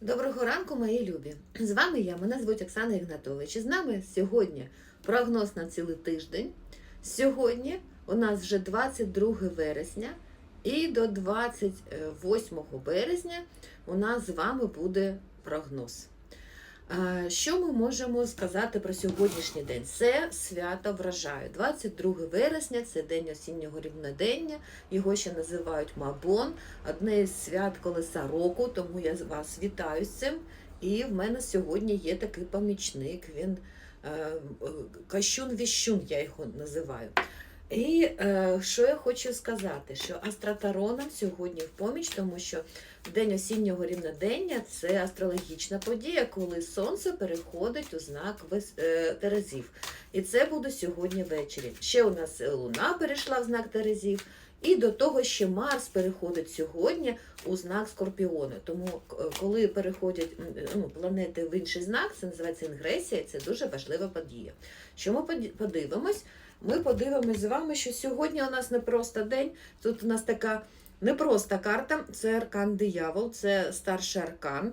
Доброго ранку, мої любі! З вами я, мене звуть Оксана Ігнатович. І з нами сьогодні прогноз на цілий тиждень. Сьогодні у нас вже 22 вересня, і до 28 березня у нас з вами буде прогноз. Що ми можемо сказати про сьогоднішній день? Це свято врожаю. 22 вересня це день осіннього рівнодення. Його ще називають Мабон, одне із свят колеса року, тому я вас вітаю з цим. І в мене сьогодні є такий помічник. Він е, кащун-віщун, я його називаю. І е, що я хочу сказати, що астротарон нам сьогодні в поміч, тому що день осіннього рівнодення це астрологічна подія, коли сонце переходить у знак вес- е, Терезів. І це буде сьогодні ввечері. Ще у нас е, Луна перейшла в знак Терезів. І до того ще Марс переходить сьогодні у знак Скорпіону. Тому коли переходять ну, планети в інший знак, це називається інгресія, це дуже важлива подія. Що ми подивимось? Ми подивимось з вами, що сьогодні у нас не просто день. Тут у нас така непроста карта. Це аркан диявол, це старший аркан.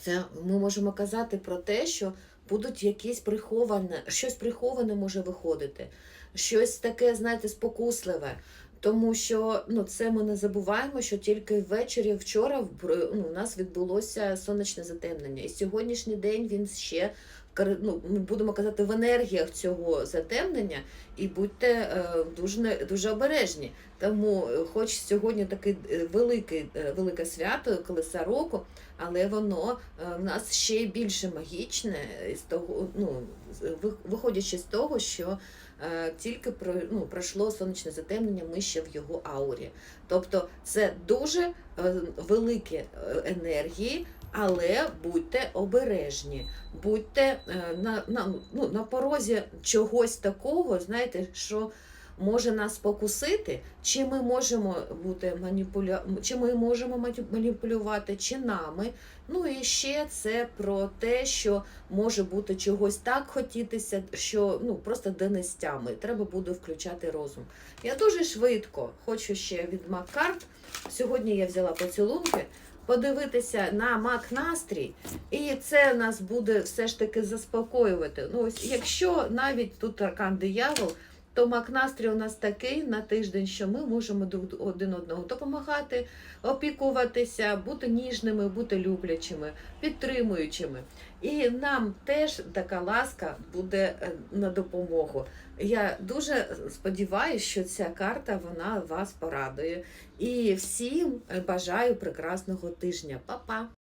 Це ми можемо казати про те, що будуть якісь приховане, щось приховане може виходити, щось таке, знаєте, спокусливе. Тому що ну, це ми не забуваємо, що тільки ввечері вчора ну, у нас відбулося сонячне затемнення. І сьогоднішній день він ще ну, будемо казати в енергіях цього затемнення, і будьте е, дуже, дуже обережні. Тому, е, хоч сьогодні таке велике, е, велике свято, колеса року, але воно в нас ще більше магічне, з того, ну, виходячи з того, що тільки про, ну, пройшло сонячне затемнення, ми ще в його аурі. Тобто це дуже великі енергії, але будьте обережні, будьте е, на, на, ну, на порозі чогось такого, знаєте, що може нас спокусити, чи ми можемо бути маніпуля... чи ми можемо маніпулювати, чи нами. Ну і ще це про те, що може бути чогось так хотітися, що ну просто донестями. Треба буде включати розум. Я дуже швидко хочу ще від Маккарт. Сьогодні я взяла поцілунки. Подивитися на мак настрій, і це нас буде все ж таки заспокоювати. Ну ось, якщо навіть тут аркан диявол, то мак настрій у нас такий на тиждень, що ми можемо один одного допомагати, опікуватися, бути ніжними, бути люблячими, підтримуючими. І нам теж така ласка буде е, на допомогу. Я дуже сподіваюся, що ця карта вона вас порадує. І всім бажаю прекрасного тижня. Па-па!